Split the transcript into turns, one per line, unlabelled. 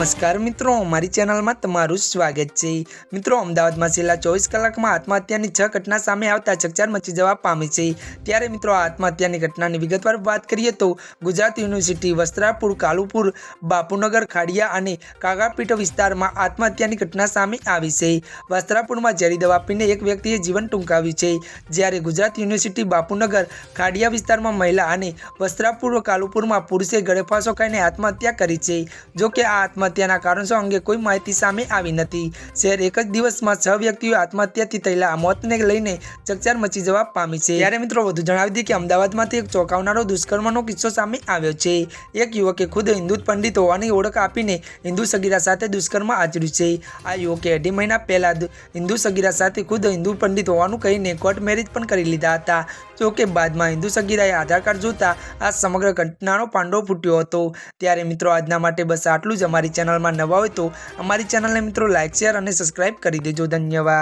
નમસ્કાર મિત્રો અમારી ચેનલમાં તમારું સ્વાગત છે. મિત્રો, અમદાવાદમાં છેલ્લા ચોવીસ કલાકમાં આત્મહત્યાની છ ઘટના સામે આવતા ચકચાર મચી જવા પામી છે. ત્યારે મિત્રો આત્મહત્યાની ઘટનાની વિગતવાર વાત કરીએ તો ગુજરાત યુનિવર્સિટી, વસ્ત્રાપુર, કાલુપુર, બાપુનગર, ખાડિયા અને કાગાપીઠ વિસ્તારમાં આત્મહત્યાની ઘટના સામે આવી છે. વસ્ત્રાપુરમાં ઝેરી દવા પીને એક વ્યક્તિએ જીવન ટૂંકાવ્યું છે. જ્યારે ગુજરાત યુનિવર્સિટી, બાપુનગર, ખાડિયા વિસ્તારમાં મહિલા અને વસ્ત્રાપુર, કાલુપુરમાં પુરુષે ગળેફાસો ખાઈને આત્મહત્યા કરી છે. જો કે આ આત્મહત્યાના કારણો અંગે કોઈ માહિતી સામે આવી નથી. શહેર એક જ દિવસમાં છ વ્યક્તિઓ આત્મહત્યાથી થયેલા મોતને લઈને ચકચાર મચી જવા પામી છે. ત્યારે મિત્રો વધુ જણાવી દઈએ કે અમદાવાદમાંથી એક ચોંકાવનારો દુષ્કર્મનો કિસ્સો સામે આવ્યો છે. એક યુવકે ખુદ હિન્દુ પંડિત હોવાની ઓળખ આપીને હિન્દુ સગીરા સાથે દુષ્કર્મ આચર્યું છે. આ યુવકે અઢી મહિના પહેલા હિન્દુ સગીરા સાથે ખુદ હિન્દુ પંડિત હોવાનું કહીને કોર્ટ મેરેજ પણ કરી લીધા હતા. જો કે બાદમાં હિન્દુ સગીરાએ આધાર કાર્ડ જોતા આ સમગ્ર ઘટનાનો પાંડો ફૂટ્યો હતો. ત્યારે મિત્રો આજના માટે બસ આટલું જ. અમારી ચેનલમાં નવા હોય તો અમારી ચેનલને મિત્રો લાઇક શેર અને સબસ્ક્રાઇબ કરી દેજો. ધન્યવાદ.